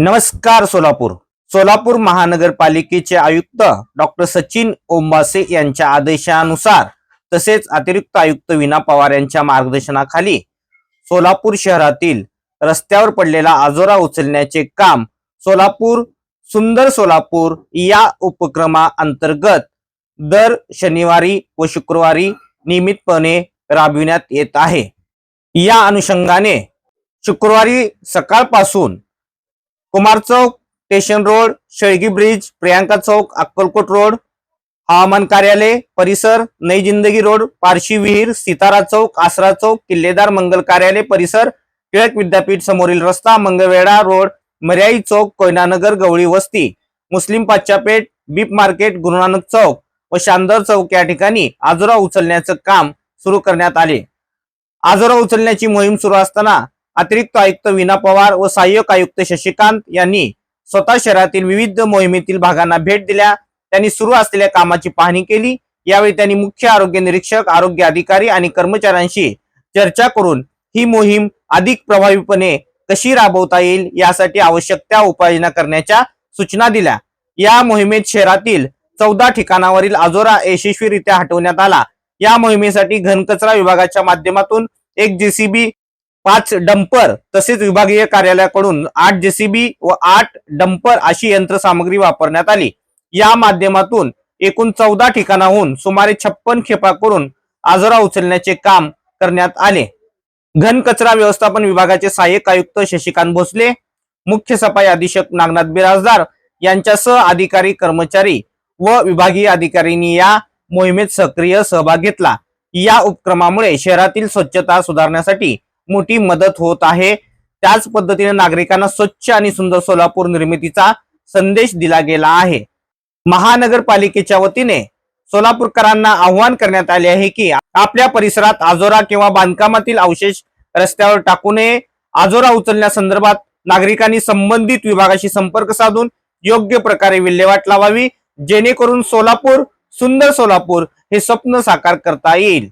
नमस्कार सोलापूर. सोलापूर महानगरपालिकेचे आयुक्त डॉक्टर सचिन ओंबासे यांच्या आदेशानुसार तसेच अतिरिक्त आयुक्त विना पवार यांच्या मार्गदर्शनाखाली सोलापूर शहरातील रस्त्यावर पडलेला आजोरा उचलण्याचे काम सोलापूर सुंदर सोलापूर या उपक्रमा अंतर्गत दर शनिवारी व शुक्रवारी नियमितपणे राबविण्यात येत आहे. या अनुषंगाने शुक्रवारी सकाळपासून Kumar Chowk station road Shelgi bridge Priyanka Chowk Akkalkot road हवामान कार्यालय परिसर नई जिंदगी रोड पारशी विहीर सितारा चौक आसरा चौक किल्लेदार मंगल कार्यालय परिसर टिळक विद्यापीठ समोरील रस्ता Mangalwedha road Maryai Chowk Koynanagar Gavali Vasti Muslim Pachhapeth beef market Gurunanak Chowk व शानदार चौक या ठिकाणी आजोरा उचलण्याचं काम सुरू करण्यात आले. आजोरा उचलण्याची मोहीम सुरू असताना अतिरिक्त आयुक्त विना पवार व सहाय्यक आयुक्त शशिकांत यांनी स्वतः शहरातील विविध मोहिमेतील भागांना भेट दिल्या. त्यांनी सुरू असलेल्या कामाची पाहणी केली. यावेळी त्यांनी मुख्य आरोग्य निरीक्षक आरोग्य अधिकारी आणि कर्मचाऱ्यांशी चर्चा करून ही मोहीम अधिक प्रभावीपणे कशी राबवता येईल यासाठी आवश्यक त्या उपाययोजना करण्याच्या सूचना दिल्या. या मोहिमेत शहरातील चौदा ठिकाणावरील आजोरा यशस्वीरित्या हटवण्यात आला. या मोहिमेसाठी घनकचरा विभागाच्या माध्यमातून एक जेसीबी पाच डंपर तसेच विभागीय कार्यालयाकडून आठ जेसीबी व आठ डंपर अशी यंत्रसामग्री वापरण्यात आली. या माध्यमातून एकूण चौदा ठिकाणाहून सुमारे छप्पन खेपा करून आजरा उचलण्याचे काम करण्यात आले. घन कचरा व्यवस्थापन विभागाचे सहाय्यक आयुक्त शशिकांत भोसले मुख्य सफाई अधीक्षक नागनाथ बिराजदार यांच्यासह अधिकारी कर्मचारी व विभागीय अधिकाऱ्यांनी या मोहिमेत सक्रिय सहभाग घेतला. या उपक्रमामुळे शहरातील स्वच्छता सुधारण्यासाठी मोठी मदत होत आहे. त्याच पद्धतीने नागरिकांना स्वच्छ आणि सुंदर सोलापूर निर्मितीचा संदेश दिला गेला आहे. महानगरपालिकेच्या वतीने सोलापूरकरांना आव्हान करण्यात आले आहे की आपल्या परिसरात आजोरा किंवा बांधकामातील अवशेष रस्त्यावर टाकू नये. आजोरा उचलण्यासंदर्भात नागरिकांनी संबंधित विभागाशी संपर्क साधून योग्य प्रकारे विल्हेवाट लावावी जेणेकरून सोलापूर सुंदर सोलापूर हे स्वप्न साकार करता येईल.